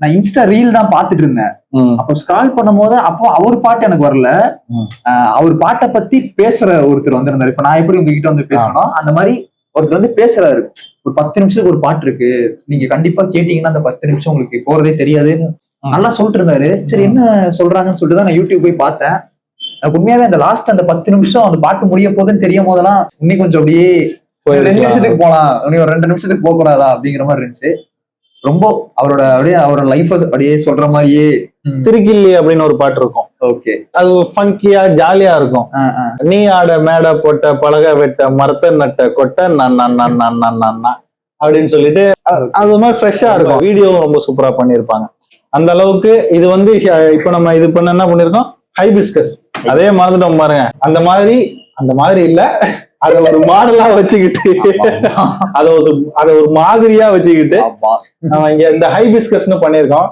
நான் Insta reel தான் பாத்துட்டு இருந்தேன். அப்போ ஸ்க்ரால் பண்ணும்போது அப்போ அவர் பாட்டு எனக்கு வரல. அவர் பாட்டை பத்தி பேசுற ஒருத்தர் வந்திருந்தாரு. இப்ப நான் எப்படி உங்ககிட்ட வந்து பேசணும் அந்த மாதிரி ஒருத்தர் வந்து பேசுறாரு. ஒரு பத்து நிமிஷத்துக்கு ஒரு பாட்டு இருக்கு. நீங்க கண்டிப்பா கேட்டீங்கன்னா அந்த பத்து நிமிஷம் உங்களுக்கு போறதே தெரியாதுன்னு. நல்லா சொல்லிட்டு இருந்தாரு. சரி என்ன சொல்றாங்கன்னு சொல்லிட்டு தான் நான் யூடியூப் போய் பார்த்தேன். எனக்கு உண்மையாவே அந்த லாஸ்ட் அந்த பத்து நிமிஷம் அந்த பாட்டு முடிய போகுதுன்னு தெரியும் போதெல்லாம் இன்னும் கொஞ்சம் அப்படியே ஒரு ரெண்டு. நிமிஷத்துக்கு போலாம். இன்னும் ஒரு ரெண்டு நிமிஷத்துக்கு போக கூடாதா அப்படிங்கிற மாதிரி இருந்துச்சு. ரொம்ப அவரோட அப்படியே அவரோட லைஃப் அப்படியே சொல்ற மாதிரியே திருக்கில்லி அப்படின்னு ஒரு பாட்டு இருக்கும். ஓகே அது ஃபங்கியா ஜாலியா இருக்கும். நீ ஆட மேடை போட்ட பலகை வெட்ட மரத்த நட்ட கொட்ட நான் நான் நான் நான் நான் அப்படின்னு சொல்லிட்டு அது மாதிரி ஃப்ரெஷ்ஷா இருக்கும். வீடியோவும் ரொம்ப சூப்பரா பண்ணியிருப்பாங்க. அந்த அளவுக்கு இது வந்து இப்போ நம்ம இது பண்ண என்ன பண்ணிருக்கோம் ஹைபிஸ்கஸ் அதே மறந்துட்டோம் பாருங்க. அந்த மாதிரி அந்த மாதிரி இல்ல. அத ஒரு மாடலா வச்சுக்கிட்டு அத ஒரு அத ஒரு மாதிரியா வச்சுக்கிட்டு நம்ம இங்க இந்த ஹைபிஸ்கஸ்னு பண்ணியிருக்கோம்.